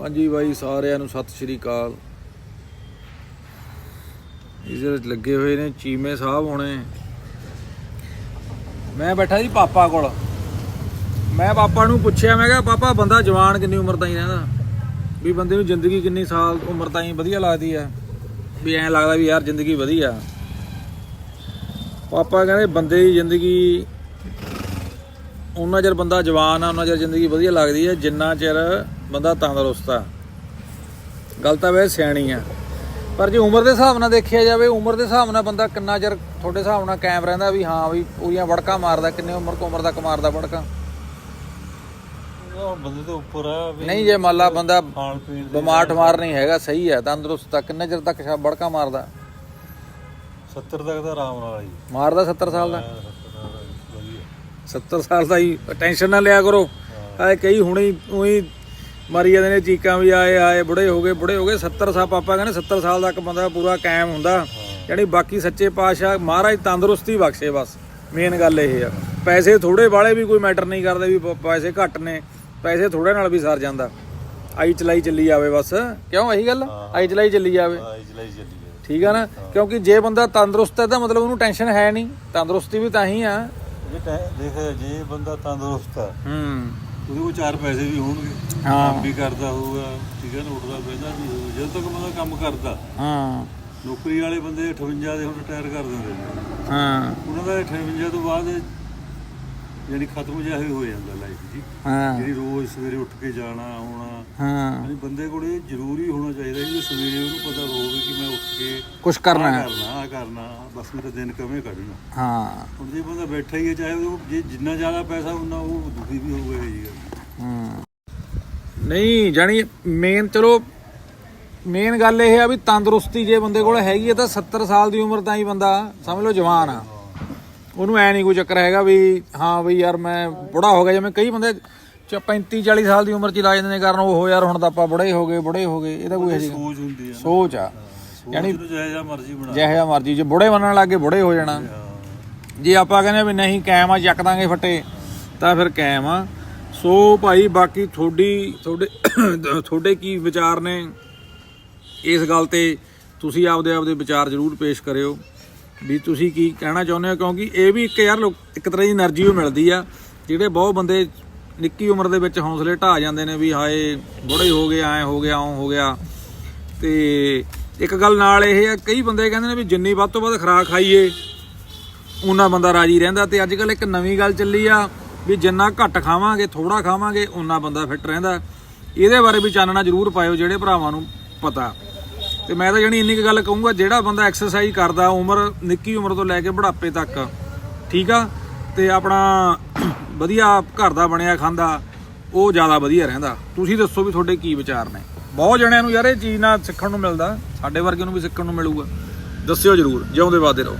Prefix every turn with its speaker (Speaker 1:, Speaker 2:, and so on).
Speaker 1: ਹਾਂਜੀ ਬਾਈ, ਸਾਰਿਆਂ ਨੂੰ ਸਤਿ ਸ਼੍ਰੀ ਅਕਾਲ। ਇਹਦੇ ਲੱਗੇ ਹੋਏ ਨੇ ਚੀਮੇ ਸਾਹਿਬ ਹੋਣੇ। ਮੈਂ ਬੈਠਾ ਜੀ ਪਾਪਾ ਕੋਲ। ਮੈਂ ਪਾਪਾ ਨੂੰ ਪੁੱਛਿਆ, ਮੈਂ ਕਿਹਾ, ਪਾਪਾ, ਬੰਦਾ ਜਵਾਨ ਕਿੰਨੀ ਉਮਰ ਤਾਈਂ ਰਹਿੰਦਾ? ਵੀ ਬੰਦੇ ਨੂੰ ਜ਼ਿੰਦਗੀ ਕਿੰਨੀ ਸਾਲ ਉਮਰ ਤਾਈਂ ਵਧੀਆ ਲੱਗਦੀ ਆ। ਵੀ ਐਂ ਲੱਗਦਾ ਵੀ ਯਾਰ ਜ਼ਿੰਦਗੀ ਵਧੀਆ। ਪਾਪਾ ਕਹਿੰਦੇ, ਬੰਦੇ ਦੀ ਜ਼ਿੰਦਗੀ ਉਹਨਾਂ ਚਿਰ ਬੰਦਾ ਜਵਾਨ ਆ ਉਹਨਾਂ ਚਿਰ ਜ਼ਿੰਦਗੀ ਵਧੀਆ ਲੱਗਦੀ ਹੈ ਜਿੰਨਾ ਚਿਰ ਬੰਦਾ ਤੰਦਰੁਸਤ ਆ। ਗੱਲ ਤਾਂ ਵੈਸੇ ਸਿਆਣੀ ਆ। ਪਰ ਜੇ ਉਮਰ ਦੇ ਹਿਸਾਬ ਨਾਲ ਦੇਖਿਆ ਜਾਵੇ ਉਮਰ ਦੇ ਹਿਸਾਬ ਨਾਲ ਬੰਦਾ ਕਿੰਨਾ ਚਿਰ ਤੁਹਾਡੇ ਹਿਸਾਬ ਨਾਲ ਕਾਇਮ ਰਹਿੰਦਾ ਵੀ ਹਾਂ ਵੀ ਪੂਰੀਆਂ ਵੜਕਾਂ ਮਾਰਦਾ ਕਿੰਨੇ ਉਮਰ ਕੋ ਉਮਰ ਤੱਕ ਮਾਰਦਾ ਵੜਕਾਂ?
Speaker 2: ਉਹ ਬੰਦੇ ਤੋਂ ਉੱਪਰ ਆ ਵੀ
Speaker 1: ਨਹੀਂ ਜੇ ਮੰਨ ਲਾ ਬੰਦਾ ਬਿਮਾਰ ਠਮਾਰ ਨਹੀਂ ਹੈਗਾ ਸਹੀ ਹੈ ਤੰਦਰੁਸਤ ਆ ਕਿੰਨੇ ਚਿਰ ਤੱਕ ਵੜਕਾਂ ਮਾਰਦਾ?
Speaker 2: 70 ਤੱਕ ਦਾ ਆਰਾਮ ਨਾਲ
Speaker 1: ਮਾਰਦਾ 70 ਸਾਲ ਦਾ?
Speaker 2: 70 ਦਾ ਵਧੀਆ
Speaker 1: 70 ਸਾਲ ਦਾ ਹੀ ਟੈਨਸ਼ਨ ਨਾ ਲਿਆ ਕਰੋ। ਆਏ ਕਈ ਹੁਣੇ ਉਹੀ ਮਰੀ ਜਾਂਦੇ ਨੇ ਚੀਕਾਂ ਵੀ ਆਏ ਆਏ ਬੁੜੇ ਹੋ ਗਏ ਬੁੜੇ ਹੋ ਗਏ। 70 ਸਾਲ ਪਾਪਾ ਕਹਿੰਦੇ 70 ਸਾਲ ਤੱਕ ਬੰਦਾ ਪੂਰਾ ਕਾਇਮ ਹੁੰਦਾ। ਯਾਨੀ ਬਾਕੀ ਸੱਚੇ ਪਾਤਸ਼ਾਹ ਮਹਾਰਾਜ ਤੰਦਰੁਸਤੀ ਬਖਸ਼ੇ ਬਸ। ਮੇਨ ਗੱਲ ਇਹ ਆ। ਪੈਸੇ ਥੋੜੇ ਵਾਲੇ ਵੀ ਕੋਈ ਮੈਟਰ ਨਹੀਂ ਕਰਦੇ ਵੀ ਪੈਸੇ ਘੱਟ ਨੇ। ਪੈਸੇ ਥੋੜੇ ਨਾਲ ਵੀ ਸਰ ਜਾਂਦਾ। ਆਈ ਚਲਾਈ ਚੱਲੀ ਜਾਵੇ ਬਸ। ਕਿਉਂ? ਇਹੀ ਗੱਲ? ਆਈ ਚਲਾਈ ਚੱਲੀ ਜਾਵੇ।
Speaker 2: ਆ ਇਜਲਾਈ ਚੱਲੀ
Speaker 1: ਠੀਕ ਆ ਨਾ? ਕਿਉਂਕਿ ਜੇ ਬੰਦਾ ਤੰਦਰੁਸਤ ਹੈ ਤਾਂ ਮਤਲਬ ਉਹਨੂੰ ਟੈਨਸ਼ਨ ਹੈ ਨਹੀਂ। ਤੰਦਰੁਸਤੀ ਵੀ ਤਾਂ ਹੀ ਆ।
Speaker 2: ਜੇ ਟੈ- ਦੇਖ ਜੇ ਬੰਦਾ ਤੰਦਰੁਸਤ ਆ
Speaker 1: ਹੂੰ।
Speaker 2: ਉਹਦੇ ਕੋਲ ਚਾਰ ਪੈਸੇ ਵੀ ਹੋਣਗੇ।
Speaker 1: ਹਾਂ।
Speaker 2: ਕੰਮ ਵੀ ਕਰਦਾ ਹੋਊਗਾ ਠੀਕ ਹੈ ਨਾ ਉੱਠਦਾ ਬਹਿੰਦਾ ਵੀ ਹੋਊਗਾ। ਜਦੋਂ ਤੱਕ ਬੰਦਾ ਕੰਮ ਕਰਦਾ
Speaker 1: ਹਾਂ।
Speaker 2: ਨੌਕਰੀ ਵਾਲੇ ਬੰਦੇ 58 ਦੇ ਹੁਣ ਰਿਟਾਇਰ ਕਰ ਦਿੰਦੇ ਨੇ।
Speaker 1: ਹਾਂ।
Speaker 2: ਉਹਨਾਂ ਦਾ 58 ਤੋਂ ਬਾਅਦ ਯਾਨੀ ਖਤਮ ਜਿਹਾ ਹੀ ਹੋ ਜਾਂਦਾ ਲਾਈਫ ਜੀ।
Speaker 1: ਹਾਂ।
Speaker 2: ਜਿਹੜੀ ਰੋਜ਼ ਸਵੇਰੇ ਉੱਠ ਕੇ ਜਾਣਾ ਆਉਣਾ।
Speaker 1: ਹਾਂ।
Speaker 2: ਯਾਨੀ ਬੰਦੇ ਕੋਲ ਇਹ ਜ਼ਰੂਰੀ ਹੋਣਾ ਚਾਹੀਦਾ ਵੀ ਸਵੇਰੇ ਉਹਨੂੰ ਪਤਾ ਹੋਵੇ ਕਿ ਮੈਂ ਉੱਠ ਕੇ
Speaker 1: ਕੁਝ ਕਰਨਾ ਹੈ।
Speaker 2: ਕਰਨਾ ਆ ਕਰਨਾ ਬਸ ਮੇਰਾ ਦਿਨ ਕਵੇਂ ਕੱਢਣਾ।
Speaker 1: ਹਾਂ।
Speaker 2: ਹੁਣ ਜੇ ਬੰਦਾ ਬੈਠਾ ਹੀ ਹੈ ਚਾਹੇ ਉਹ ਜੇ ਜਿੰਨਾ ਜ਼ਿਆਦਾ ਪੈਸਾ ਉਹਨਾਂ ਉਹ ਦੁਖੀ ਵੀ ਇਹ ਜੀ
Speaker 1: ਹੂੰ। ਨਹੀਂ ਜਾਣੀ ਮੇਨ ਚਲੋ ਮੇਨ ਗੱਲ ਇਹ ਆ ਵੀ ਤੰਦਰੁਸਤੀ ਜੇ ਬੰਦੇ ਕੋਲ ਹੈਗੀ ਹੈ ਤਾਂ 70 ਸਾਲ ਦੀ ਉਮਰ ਤਾਂ ਹੀ ਬੰਦਾ ਸਮਝ ਲਓ ਜਵਾਨ ਆ। ਉਹਨੂੰ ਐ ਨਹੀਂ ਕੋਈ ਚੱਕਰ ਹੈਗਾ ਵੀ ਹਾਂ ਵੀ ਯਾਰ ਮੈਂ ਬੁੜਾ ਹੋ ਗਿਆ ਜਿਵੇਂ ਕਈ ਬੰਦੇ 35 40 ਸਾਲ ਦੀ ਉਮਰ ਚ ਲਾ ਜਾਂਦੇ ਨੇ ਕਾਰਨ ਉਹ ਯਾਰ ਹੁਣ ਤਾਂ ਆਪਾਂ ਬੁੜੇ ਹੋ ਗਏ ਬੁੜੇ ਹੋ ਗਏ ਇਹਦਾ ਕੋਈ
Speaker 2: ਸੋਚ ਹੁੰਦੀ ਹੈ
Speaker 1: ਸੋਚ ਆ।
Speaker 2: ਯਾਨੀ ਜਿਹੋ ਜਿਹਾ ਮਰਜ਼ੀ ਬਣਾ
Speaker 1: ਮਰਜ਼ੀ ਜੇ ਬੁੜੇ ਬਣਨ ਲੱਗੇ ਬੁੜੇ ਹੋ ਜਾਣਾ। ਜੇ ਆਪਾਂ ਕਹਿੰਦੇ ਵੀ ਨਹੀਂ ਕਾਇਮ ਆ ਚੱਕ ਦਾਂਗੇ ਫੱਟੇ ਤਾਂ ਫਿਰ ਕਾਇਮ ਆ। ਸੋ ਭਾਈ ਬਾਕੀ ਤੁਹਾਡੀ ਤੁਹਾਡੇ ਤੁਹਾਡੇ ਕੀ ਵਿਚਾਰ ਨੇ? ਇਸ ਗੱਲ ਤੇ ਤੁਸੀਂ ਆਪਦੇ ਆਪਦੇ ਵਿਚਾਰ ਜ਼ਰੂਰ ਪੇਸ਼ ਕਰਿਓ। ਵੀ ਤੁਸੀਂ ਕੀ ਕਹਿਣਾ ਚਾਹੁੰਦੇ ਹੋ? ਕਿਉਂਕਿ ਇਹ ਵੀ ਇੱਕ ਯਾਰ ਲੋਕ ਇੱਕ ਤਰ੍ਹਾਂ ਦੀ એનર્ਜੀ ਉਹ ਮਿਲਦੀ ਆ। ਜਿਹੜੇ ਬਹੁਤ ਬੰਦੇ ਨਿੱਕੀ ਉਮਰ ਦੇ ਵਿੱਚ ਹੌਸਲੇ ਢਾ ਜਾਂਦੇ ਨੇ ਵੀ ਹਾਏ, ਬੁੜੇ ਹੋ ਗਏ, ਐ ਹੋ ਗਿਆ ਓਂ ਹੋ ਗਿਆ। ਤੇ ਇੱਕ ਗੱਲ ਨਾਲ ਇਹ ਆ, ਕਈ ਬੰਦੇ ਕਹਿੰਦੇ ਨੇ ਵੀ ਜਿੰਨੀ ਵੱਧ ਤੋਂ ਵੱਧ ਖਰਾਕ ਖਾਈਏ ਉਹਨਾਂ ਬੰਦਾ ਰਾਜੀ ਰਹਿੰਦਾ। ਤੇ ਅੱਜ ਕੱਲ ਇੱਕ ਨਵੀਂ ਗੱਲ ਚੱਲੀ ਆ ਵੀ ਜਿੰਨਾ ਘੱਟ ਖਾਵਾਂਗੇ ਥੋੜਾ ਖਾਵਾਂਗੇ ਉਹਨਾਂ ਬੰਦਾ ਫਿੱਟ ਰਹਿੰਦਾ। ਇਹਦੇ ਬਾਰੇ ਵੀ ਚਾਨਣਾ ਜ਼ਰੂਰ ਪਾਇਓ, ਜਿਹੜੇ ਭਰਾਵਾਂ ਨੂੰ ਪਤਾ। ਤੇ ਮੈਂ ਤਾਂ ਜਣੀ ਇੰਨੀ ਕੁ ਗੱਲ ਕਹੂੰਗਾ, ਜਿਹੜਾ ਬੰਦਾ ਐਕਸਰਸਾਈਜ਼ ਕਰਦਾ, ਉਮਰ, ਨਿੱਕੀ ਉਮਰ ਤੋਂ ਲੈ ਕੇ ਬੁਢਾਪੇ ਤੱਕ, ਠੀਕ ਆ? ਤੇ ਆਪਣਾ ਵਧੀਆ ਘਰ ਦਾ ਬਣਿਆ, ਖਾਂਦਾ, ਉਹ ਜ਼ਿਆਦਾ ਵਧੀਆ ਰਹਿੰਦਾ। ਤੁਸੀਂ ਦੱਸੋ ਵੀ ਤੁਹਾਡੇ ਕੀ ਵਿਚਾਰ ਨੇ? ਬਹੁਤ ਜਣਿਆਂ ਨੂੰ ਯਾਰ ਇਹ ਚੀਜ਼ ਨਾਲ ਸਿੱਖਣ ਨੂੰ ਮਿਲਦਾ, ਸਾਡੇ ਵਰਗੇ ਨੂੰ ਵੀ ਸਿੱਖਣ ਨੂੰ ਮਿਲੂਗਾ। ਦੱਸਿਓ ਜਰੂਰ, ਜਿਉਂਦੇ ਵਾਦੇ ਰਹੋ।